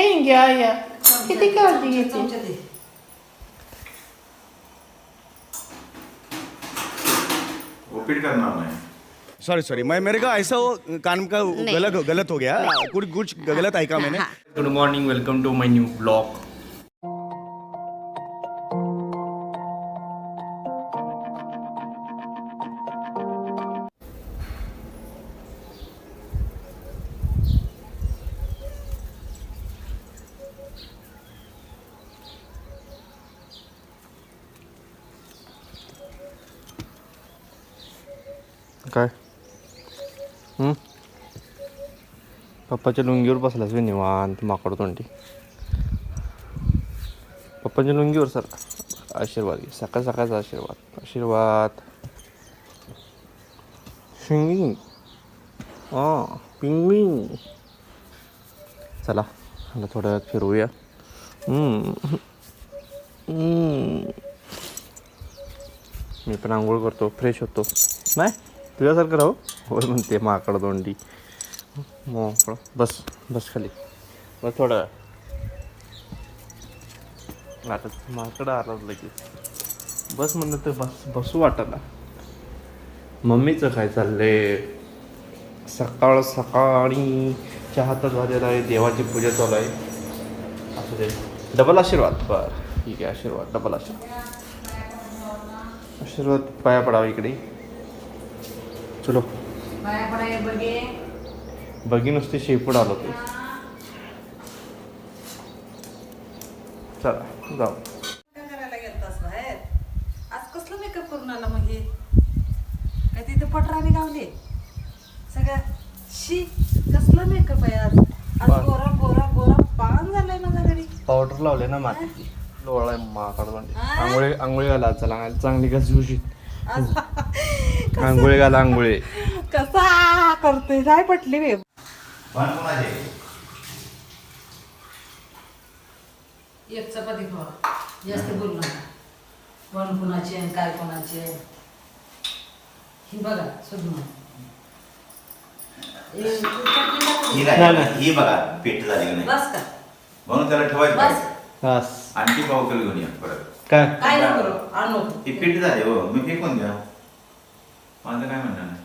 Häng या किती काळजी घेते. उपीट करणार नाही सॉरी सॉरी मैं। मेरे का ऐसा वो कान का गलत गलत हो गया। कुछ कुछ गलत ऐका मैंने। Good morning welcome to my new blog काय? पप्पाच्या लुंगीवर बसलास मी निवांत माकड तोंडी. पप्पाच्या लुंगीवर सर. आशीर्वाद घे. सकाळ सकाळचा आशीर्वाद. आशीर्वाद. शिंगिंग. हां पिंगविंग चला आता थोडं फिरूया. फिरवूया मी पण आंघोळ करतो फ्रेश होतो. नाही तुझ्यासारखं राहू? होय म्हणते माकड दोंडी. मोकळं बस बस खाली. बस थोडा आता माकडं आला लगेच. बस म्हणलं तर बस बसू वाटला मम्मीचं काय चाललंय? सकाळ सकाळी चहा तर झालेला आहे देवाची पूजा चालू आहे. असं ते डबल आशीर्वाद. बरं ठीक आहे आशीर्वाद डबल आशीर्वाद. आशीर्वाद पाया पडावा इकडे. चलो। बघे. नुसते शेपूड आलो ते. चला जाऊ. पटराने गावले? सगळ्या शी कसला मेकअप आहे आज? आज बा- गोरा गोरा गोरा पान झालाय माझ्या घरी. पावडर लावले ना मातीची लोळा माकड म्हणजे? आंघोळी आंघोळी घाला चला चांगली घसघुशीत आज आंघोळी घाला आंघोळी. कसा करतोय? काय पटली बे. एक चपाती खावा. जास्त बोलू नका. कोण कोणाची आहे काय कोणाची? आहे ही बघा सुद्धा ही नाही. ही बघा पीठ झाली का नाही. बस का? म्हणून त्याला ठेवायचं बस. पाहिजे. बस. आणखी पावकल घेऊन या परत. काय? काय नको करू आणू. ही पीठ झाली हो. मी फेकून द्या माझं काय म्हणणं नाही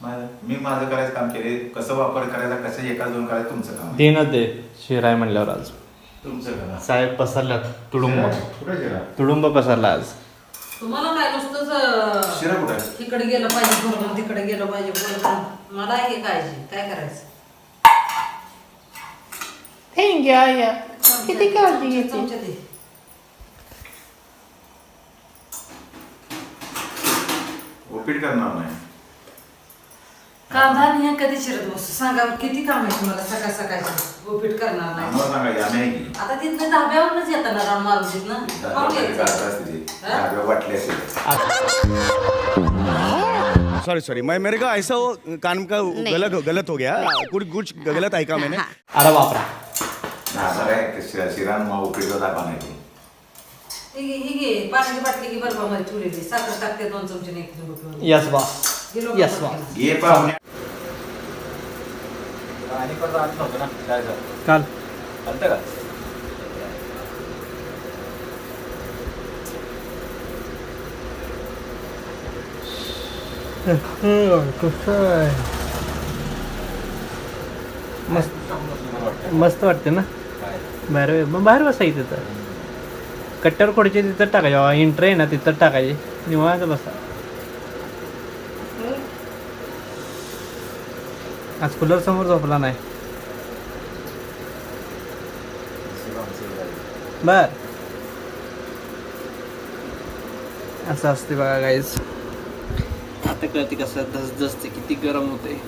माझं मी माझं करायचं काम केले कसं वापर करायचा कसं एका दोन करायचं तुमचं काम आहे. देणं दे शिराय म्हणल्यावर आज. तुमचं करा. साहेब पसरल्यात तुडुंब. कुठे शिरा तुडुंब पसरला आज. तुम्हाला काय नुसतंच अं, शिरा कुठे आहे? इकडे गेलं पाहिजे बरोबर तिकडे गेलं पाहिजे बरोबर मला हे काळजी. काय करायचं? Häng या किती काळजी घेते चमचा दे उपीट करणार नाही. कांदा आणि हे कधी चिरत बसू? सांगा किती काम आहे तुम्हाला सकाळ सकाळची? उपीट करणार नाही. आम्हाला सांगा आम्ही आहे की. आता तिथनं धाब्यावरूनच येताना राम मारून तिथनं खाऊन डाब्यावर घ्यायचं. गाजर असते ती. डाब्यावर वाटली असेल सॉरी सॉरी मैं मेरे का ऐसा वो कान का गलत गलत हो गया। कुछ कुछ गलत ऐका मैंने? अरे बापरा नासा काय शिरा मग उपीटचा दाखवा नाही. ही घे ही घे पाण्याची बाटली की बर्फामध्ये ठेवलेली. साखर टाकते दोन चमचे एक चमचे यस बॉस गिलो Yes, का boss. ये पाहुणे आणि परत आठ नव्हतं ना काय झालं? काल. चालतं का? कसं मस्त. मस्त वाटते ना? बाहेर मग बाहेर बसायचं तिथं कट्ट्यावर खोडचे तिथं टाकायचे. इंटर आहे ना तिथं टाकायचे. निवांत बसा. आज कूलर समोर झोपला नाही. बर. असं असते बघा गाईज आता कळते कसं धस धसते किती गरम होते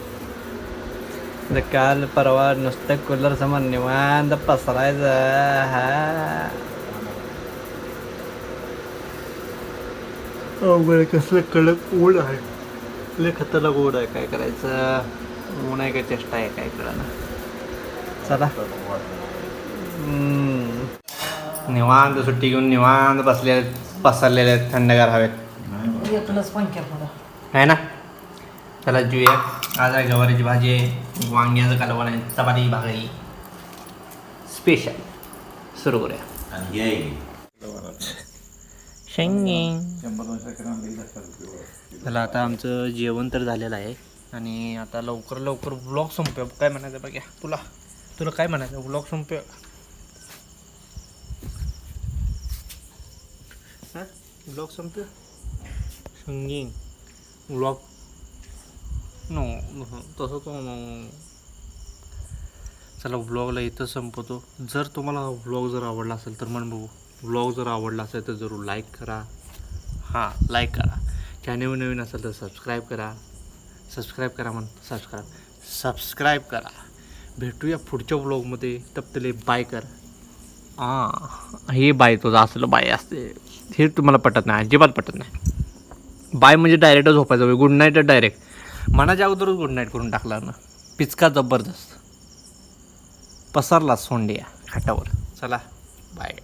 आता काल परवा नुसतं कूलर समोर निवांत पसरायचं. हा. अवघड कसलं कडक ऊन आहे. लय खतरनाक ऊन आहे काय करायचं? ऊन आहे का चेष्टा आहे काय कळना. चला. निवांत सुट्टी घेऊन निवांत बसले पसरलेले आहेत थंडगार हवेत. आहे ना? चला जुया आज आहे गवारीची भाजी आहे. वांग्याचं कालवण आहे. चपाती भाकरी. स्पेशल सुरू करूया आणि हे आहे. शेंगिंग शंभर दोनशे ग्राम लई जातात उपयोग. चला आता आमचं जेवण तर झालेलं आहे. आणि आता लवकर लवकर ब्लॉग संपूया काय म्हणायचं बघ्या तुला तुला काय म्हणायचं? ब्लॉग संपूया हां? ब्लॉग संपूया सिंगिंग ब्लॉग नो तसं तो नो चला ब्लॉगला इथं संपवतो. जर तुम्हाला हा ब्लॉग जर आवडला असेल तर म्हण बघू. ब्लॉग जर आवडला असेल तर जरूर लाईक करा. हां लाईक करा. चॅनल नवीन असेल तर सबस्क्राईब करा. सबस्क्राईब करा म्हण सबस्क्राईब सबस्क्राईब करा. भेटूया पुढच्या ब्लॉगमध्ये तपतले बाय कर. हां हे बाय तुझं असलं बाय असते. हे तुम्हाला पटत नाही. अजिबात पटत नाही. बाय म्हणजे डायरेक्ट झोपायचं. गुड नाईट डायरेक्ट मनाच्या अगोदरच गुड नाईट करून टाकला ना. पिचका जबरदस्त. पसरला सोंडिया. खाटावर. चला बाय